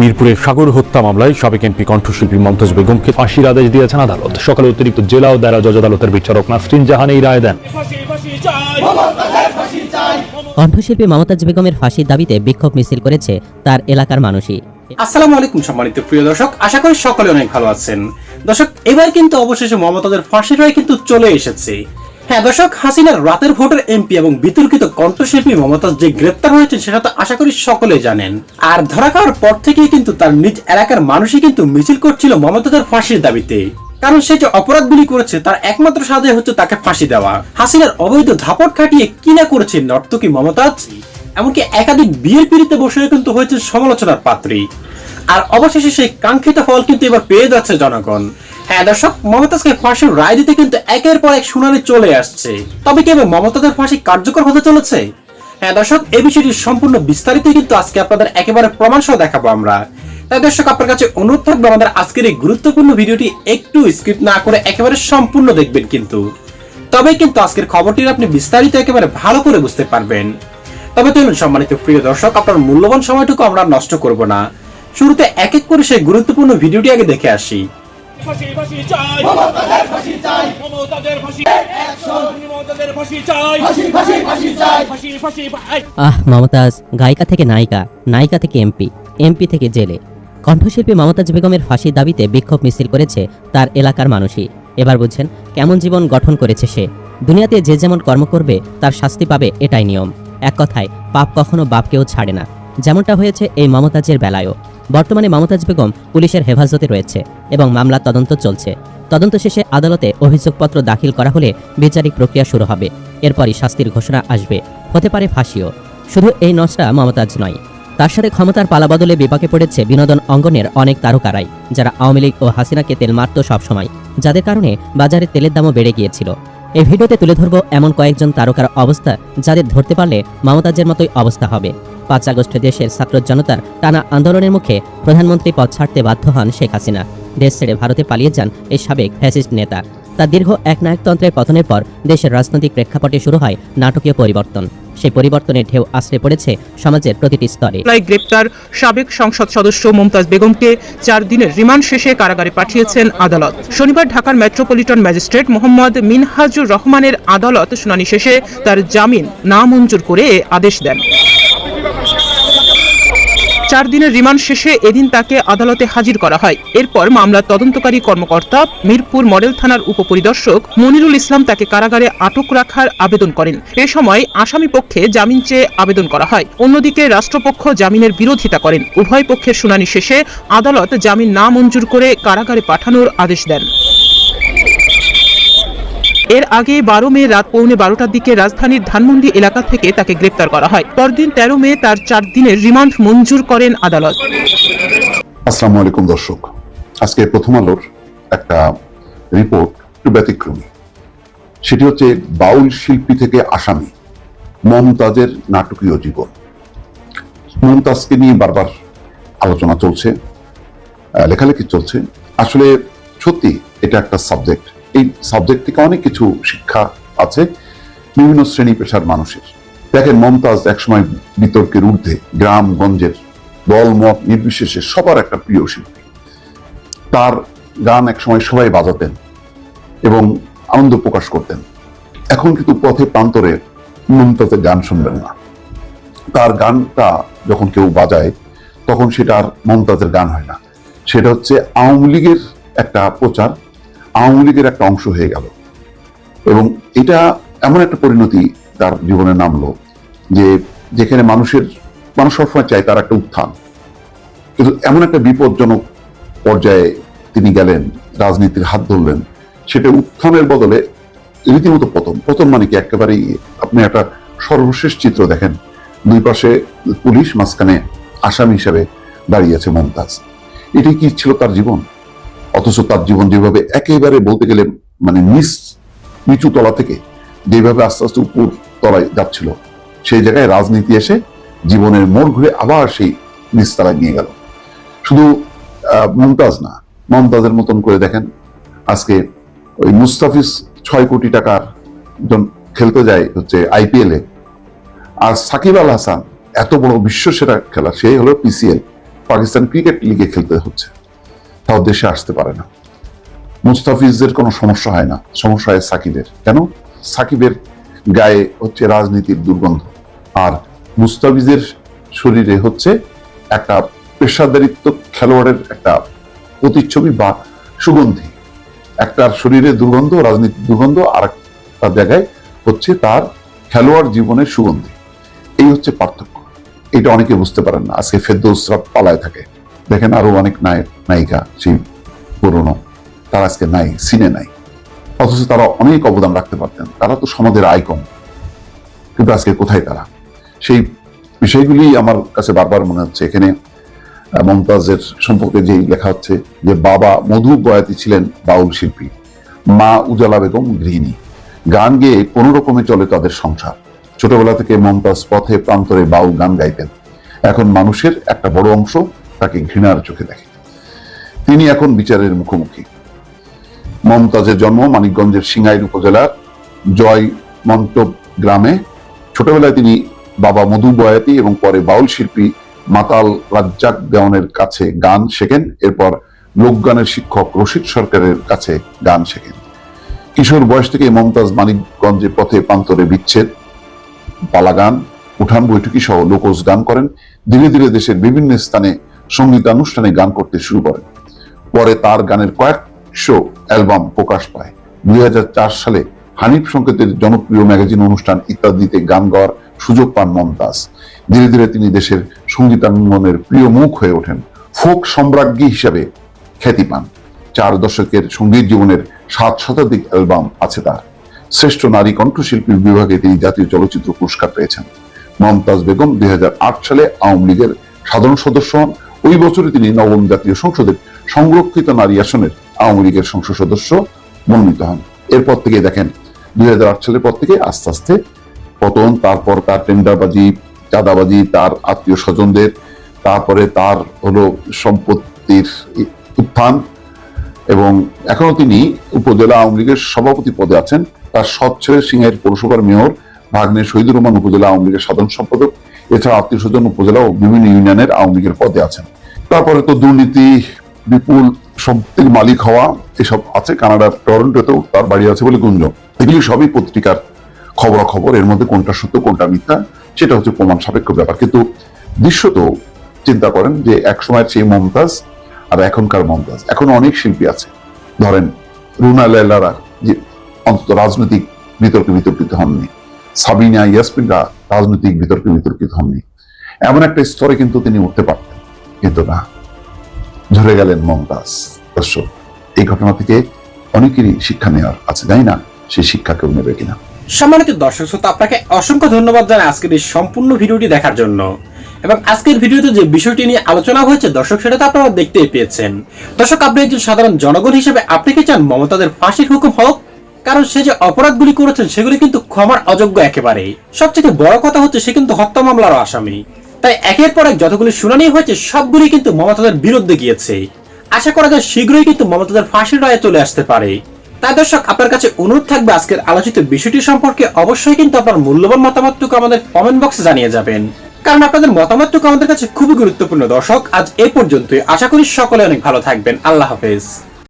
মিরপুরে সাগর হত্যা মামলায় সাবেক এমপি কণ্ঠশিল্পী মমতাজ বেগমকে ফাঁসির আদেশ দিয়েছেন আদালত। সকালে অতিরিক্ত জেলা ও দায়রা জজ আদালতের বিচারক নাসরিন জাহান এই রায় দেন। কণ্ঠশিল্পী মমতাজ বেগমের ফাঁসির দাবিতে বিক্ষোভ মিছিল করেছে তার এলাকার মানুষই। আসসালামু আলাইকুম সম্মানিত প্রিয় দর্শক আশা করি সকলে অনেক ভালো আছেন। দর্শক এবার কিন্তু অবশেষে মমতাজের ফাঁসির রায় কিন্তু চলে এসেছে। হ্যাঁ দর্শক, হাসিনার রাতের ভোটের এমপি এবং বিতর্কিত কণ্ঠশিল্পী মমতাজ যে গ্রেপ্তার হয়েছে সেটা তো আশা করি সকলে জানেন। আর ধরা খাওয়ার পর থেকেই কিন্তু তার নিজ এলাকার মানুষই কিন্তু মিছিল করছিল মমতাজের ফাঁসির দাবিতে। কারণ সে যে অপরাধগুলি করেছে, তার একমাত্র সাজা হচ্ছে তাকে ফাঁসি দেওয়া। হাসিনার অবৈধ ধাপট খাটিয়ে কি না করেছে নর্তকী মমতাজ? এমনকি একাধিক বিয়ের পিড়িতে বসে কিন্তু হয়েছে সমালোচনার পাত্রী। আর অবশেষে সেই কাঙ্ক্ষিত ফল কিন্তু এবার পেয়ে যাচ্ছে জনগণ। হ্যাঁ দর্শক, মমতাজকে ফাঁসির রায় দিতে কিন্তু একের পর এক শুনানি চলে আসছে। তবে কি মমতাজের ফাঁসি কার্যকর হতে চলেছে? হ্যাঁ দর্শক, এই বিষয়টি সম্পূর্ণ বিস্তারিত কিন্তু আজকে আপনাদের একেবারে প্রমাণ সহ দেখাবো আমরা। তাই দর্শক, আপনার কাছে অনুরোধ থাকবে আমাদের আজকের এই গুরুত্বপূর্ণ ভিডিওটি একটু স্কিপ না করে একেবারে সম্পূর্ণ দেখবেন কিন্তু। তবে কিন্তু আজকের খবরটির আপনি বিস্তারিত একেবারে ভালো করে বুঝতে পারবেন। তবে চলুন, সম্মানিত প্রিয় দর্শক, আপনার মূল্যবান সময়টুকু আমরা নষ্ট করব না। শুরুতে এক এক করে সেই গুরুত্বপূর্ণ ভিডিওটি আগে দেখে আসি। ফাঁসি ফাঁসি চাই। মমতাজের ফাঁসি চাই। মমতাজের ফাঁসি। মমতাজের ফাঁসি চাই। ফাঁসি ফাঁসি ফাঁসি চাই। ফাঁসি ফাঁসি ফাঁসি। আহ মমতাজ গায়িকা থেকে নায়িকা নায়িকা থেকে এমপি এমপি থেকে জেলে। কণ্ঠশিল্পী মমতাজ বেগমের ফাঁসির দাবিতে বিক্ষোভ মিছিল করেছে তার এলাকার মানুষই। এবার বুঝছেন কেমন জীবন গঠন করেছে সে। দুনিয়াতে যে যেমন কর্ম করবে তার শাস্তি পাবে এটাই নিয়ম। এক কথায় পাপ কখনো বাপকেও ছাড়ে না। যেমনটা হয়েছে এই মমতাজের বেলায়ও। বর্তমানে মমতাজ বেগম পুলিশের হেফাজতে রয়েছে এবং মামলার তদন্ত চলছে। তদন্ত শেষে আদালতে অভিযোগপত্র দাখিল করা হলে বিচারিক প্রক্রিয়া শুরু হবে। এরপরই শাস্তির ঘোষণা আসবে। হতে পারে ফাঁসিও। শুধু এই নসরা মমতাজ নয়। তার সাথে ক্ষমতার পালাবদলে বিপাকে পড়েছে বিনোদন অঙ্গনের অনেক তারকারাই, যারা আওয়ামী লীগ ও হাসিনাকে তেল মারত সবসময়, যাদের কারণে বাজারে তেলের দামও বেড়ে গিয়েছিল। এই ভিডিওতে তুলে ধরব এমন কয়েকজন তারকার অবস্থা যাদের ধরতে পারলে মমতাজের মতোই অবস্থা হবে। পাঁচ আগস্টে দেশের ছাত্র জনতার টানা আন্দোলনের মুখে প্রধানমন্ত্রী পদ ছাড়তে বাধ্য হন শেখ হাসিনা। দেশ ছেড়ে ভারতে পালিয়ে যান এই সাবেক ফ্যাসিস্ট নেতা। তার দীর্ঘ এক নায়কতন্ত্রের পতনের পর দেশের রাজনৈতিক প্রেক্ষাপটে শুরু হয় নাটকীয় পরিবর্তন। সেই পরিবর্তনের ঢেউ আশ্রে পড়েছে সমাজের প্রতিটি স্তরে। গ্রেপ্তার সাবেক সংসদ সদস্য মুমতাজ বেগমকে চার দিনের রিমান্ড শেষে কারাগারে পাঠিয়েছেন আদালত। শনিবার ঢাকার মেট্রোপলিটন ম্যাজিস্ট্রেট মোহাম্মদ মিনহাজুর রহমানের আদালত শুনানি শেষে তার জামিন নামঞ্জুর করে আদেশ দেন। চার দিনের রিমান্ড শেষে এদিন তাকে আদালতে হাজির করা হয়। এরপর মামলার তদন্তকারী কর্মকর্তা মিরপুর মডেল থানার উপপরিদর্শক মনিরুল ইসলাম তাকে কারাগারে আটক রাখার আবেদন করেন। এ সময় আসামি পক্ষে জামিন চেয়ে আবেদন করা হয়। অন্যদিকে রাষ্ট্রপক্ষ জামিনের বিরোধিতা করেন। উভয় পক্ষের শুনানি শেষে আদালত জামিন না মঞ্জুর করে কারাগারে পাঠানোর আদেশ দেন। এর আগে বারো মে রাত পৌনে বারোটার দিকে রাজধানীর ধানমন্ডি এলাকা থেকে তাকে গ্রেপ্তার করা হয়। পরদিন তেরো মে তার চার দিনের রিমান্ড মঞ্জুর করেন আদালত। আসসালামু আলাইকুম দর্শক। আজকে প্রথম আলোর একটা রিপোর্ট একটু ব্যতিক্রমী। সেটি হচ্ছে বাউল শিল্পী থেকে আসামি মমতাজের নাটকীয় জীবন। মমতাজকে নিয়ে বারবার আলোচনা চলছে লেখালেখি চলছে। আসলে সত্যি এটা একটা সাবজেক্ট এই সাবজেক্ট থেকে অনেক কিছু শিক্ষা আছে, বিভিন্ন শ্রেণি পেশার মানুষের। দেখেন মমতাজ একসময় বিতর্কের ঊর্ধ্বে গ্রাম গঞ্জের দল মত নির্বিশেষে সবার একটা প্রিয় শিল্পী। তার গান একসময় সবাই বাজাতেন এবং আনন্দ প্রকাশ করতেন। এখন কিন্তু পথে প্রান্তরে মমতাজের গান শুনবেন না। তার গানটা যখন কেউ বাজায়, তখন সেটা আর মমতাজের গান হয় না। সেটা হচ্ছে আওয়ামী লীগের একটা প্রচার। আওয়ামী লীগের একটা অংশ হয়ে গেল। এবং এটা এমন একটা পরিণতি তার জীবনে নামলো যে যেখানে মানুষের, মানুষ সবসময় চায় তার একটা উত্থান। কিন্তু এমন একটা বিপজ্জনক পর্যায়ে তিনি গেলেন, রাজনীতির হাত ধরলেন, সেটা উত্থানের বদলে রীতিমতো পতন। পতন মানে কি? একেবারেই আপনি একটা সর্বশেষ চিত্র দেখেন। দুই পাশে পুলিশ, মাঝখানে আসামি হিসেবে দাঁড়িয়েছে মমতাজ। এটি কি ছিল তার জীবন? অথচ তার জীবন যেভাবে একেবারে বলতে গেলে মানে নিচ নিচু তলা থেকে যেভাবে আস্তে আস্তে উপর তলায় যাচ্ছিল, সেই জায়গায় রাজনীতি এসে জীবনের মোড় ঘুরে আবার সেই নিচতলায় নিয়ে গেল। শুধু মমতাজ না, মমতাজের মতন করে দেখেন, আজকে ওই মুস্তাফিজ ছয় কোটি টাকার জন খেলতে যায় হচ্ছে আইপিএলে আর সাকিব আল হাসান, এত বড় বিশ্ব সেরা খেলা, সে হলো পিসিএল পাকিস্তান ক্রিকেট লিগে খেলতে হচ্ছে। তাও দেশে আসতে পারে না। মুস্তাফিজদের কোনো সমস্যা হয় না। সমস্যা হয় সাকিবের। কেন? সাকিবের গায়ে হচ্ছে রাজনীতির দুর্গন্ধ। আর মুস্তাফিজের শরীরে হচ্ছে একটা পেশাদারিত্ব খেলোয়াড়ের একটা প্রতিচ্ছবি বা সুগন্ধি। একটার শরীরে দুর্গন্ধ, রাজনীতির দুর্গন্ধ আর একটা জায়গায় হচ্ছে তার খেলোয়াড় জীবনের সুগন্ধি। এই হচ্ছে পার্থক্য। এটা অনেকে বুঝতে পারেন না। আজকে ফেরদৌসরা পালায় থাকে। দেখেন আরও অনেক নায়ক নায়িকা, সেই পুরনো। তারা আজকে নাই, সিনে নাই। অথচ তারা অনেক অবদান রাখতে পারতেন। তারা তো সমাজের আইকন। কিন্তু আজকে কোথায় তারা? সেই বিষয়গুলি আমার কাছে বারবার মনে হচ্ছে। এখানে মমতাজের সম্পর্কে যেই লেখা হচ্ছে যে, বাবা মধু বয়াতি ছিলেন বাউল শিল্পী, মা উজালা বেগম গৃহিণী। গান গেয়ে কোনো রকমে চলে তাদের সংসার। ছোটবেলা থেকে মমতাজ পথে প্রান্তরে বাউল গান গাইতেন। এখন মানুষের একটা বড় অংশ তাকে ঘৃণার চোখে দেখে। তিনি এখন বিচারের মুখোমুখি। মমতাজের জন্ম মানিকগঞ্জের সিঙ্গাইর উপজেলার জয় মন্তব গ্রামে। ছোটবেলায় তিনি বাবা মধু বয়াতি এবং পরে বাউল শিল্পী মাতাল রাজ্জাক দেওয়ানের কাছে গান শেখেন। এরপর লোকগানের শিক্ষক রশিদ সরকারের কাছে গান শেখেন। কিশোর বয়স থেকে মমতাজ মানিকগঞ্জে পথে প্রান্তরে বিচ্ছেদ পালাগান উঠান বৈঠকি সহ লোকজ গান করেন। ধীরে ধীরে দেশের বিভিন্ন স্থানে সঙ্গীতানুষ্ঠানে গান করতে শুরু করেন। পরে তার গানের কয়েকশো অ্যালবাম প্রকাশ পায়। দুই সালে হানিফ সংকেতের জনপ্রিয় ম্যাগাজিন অনুষ্ঠান ইত্যাদিতে গান গাওয়ার সুযোগ পান মমতাজ। ধীরে ধীরে তিনি দেশের সঙ্গীতাঙ্গনের প্রিয় মুখ হয়ে ওঠেন। ফোক সম্রাজ্ঞী হিসাবে খ্যাতি পান। চার দশকের সংগীত জীবনের সাত শতাধিক অ্যালবাম আছে তার। শ্রেষ্ঠ নারী কণ্ঠশিল্পীর বিভাগে তিনি জাতীয় চলচ্চিত্র পুরস্কার পেয়েছেন। মমতাজ বেগম দুই হাজার আট সালে আওয়ামী লীগের সাধারণ সদস্য হন। ওই বছরে তিনি নবম জাতীয় সংসদের সংরক্ষিত নারী আসনের আওয়ামী লীগের সংসদ সদস্য মনোনীত হন। এরপর থেকে দেখেন দুই হাজার আট সালের পর থেকে আস্তে আস্তে পতন, তারপর তার টেন্ডারবাজি, চাঁদাবাজি, তার আত্মীয় স্বজনদের, তারপরে তার হলো সম্পত্তির উত্থান এবং এখনও তিনি উপজেলা আওয়ামী লীগের সভাপতি পদে আছেন। তার সৎ ছেলে সিংহের পৌরসভার মেয়র ভাগ্নে শহীদুর রহমান উপজেলা আওয়ামী লীগের সাধারণ সম্পাদক। এছাড়া আত্মীয় স্বজন উপজেলা ও বিভিন্ন ইউনিয়নের আওয়ামী লীগের পদে আছেন। তারপরে তো দুর্নীতি, বিপুল সম্পত্তির মালিক হওয়া এসব আছে। কানাডার টরন্টোতেও তার বাড়ি আছে বলে গুঞ্জন। এগুলি সবই পত্রিকার খবরাখবর। এর মধ্যে কোনটা সত্য, কোনটা মিথ্যা, সেটা হচ্ছে প্রমাণ সাপেক্ষ ব্যাপার। কিন্তু দৃশ্যত চিন্তা করেন যে এক সময়ের সেই মমতাজ আর এখনকার মমতাজ। এখন অনেক শিল্পী আছে। ধরেন রুনা লেলারা যে অন্তত রাজনৈতিক বিতর্কে বিতর্কিত হননি। সাবিনা ইয়াসমিনরা রাজনৈতিক বিতর্কে বিতর্কিত হননি। এমন একটা স্তরে কিন্তু তিনি উঠতে পারতেন। কিন্তু না ঝরে গেলেন মমতাজ। দর্শক, এই ঘটনা থেকে অনেকেরই শিক্ষা নেওয়ার আছে, তাই না? সেই শিক্ষা কেউ নেবে কিনা? সম্মানিত দর্শক শ্রোতা, আপনাকে অসংখ্য ধন্যবাদ জানাই আজকের এই সম্পূর্ণ ভিডিওটি দেখার জন্য। এবং আজকের ভিডিওতে যে বিষয়টি নিয়ে আলোচনা হয়েছে, দর্শক, সেটা তো আপনারা দেখতেই পেয়েছেন। দর্শক, আপনি একজন সাধারণ জনগণ হিসেবে, আপনি কি চান মমতাদের ফাঁসির হুকুম হোক? কারণ সে যে অপরাধগুলি করেছেন সেগুলি কিন্তু ক্ষমার অযোগ্য একেবারে। সবচেয়ে বড় কথা হচ্ছে সে কিন্তু হত্যা মামলার আসামি। তাই একের পর এক যতগুলি শুনানি হয়েছে, সবগুলি কিন্তু মমতাদের বিরুদ্ধে গিয়েছে। আশা করা যায় শীঘ্রই কিন্তু মমতাদের ফাঁসির রায়ে চলে আসতে পারে। তাই দর্শক, আপনার কাছে অনুরোধ থাকবে আজকের আলোচিত বিষয়টি সম্পর্কে অবশ্যই কিন্তু আপনার মূল্যবান মতামতটুকু আমাদের কমেন্ট বক্সে জানিয়ে যাবেন। কারণ আপনাদের মতামতটুকু আমাদের কাছে খুবই গুরুত্বপূর্ণ। দর্শক, আজ এ পর্যন্তই। আশা করি সকলে অনেক ভালো থাকবেন। আল্লাহ হাফেজ।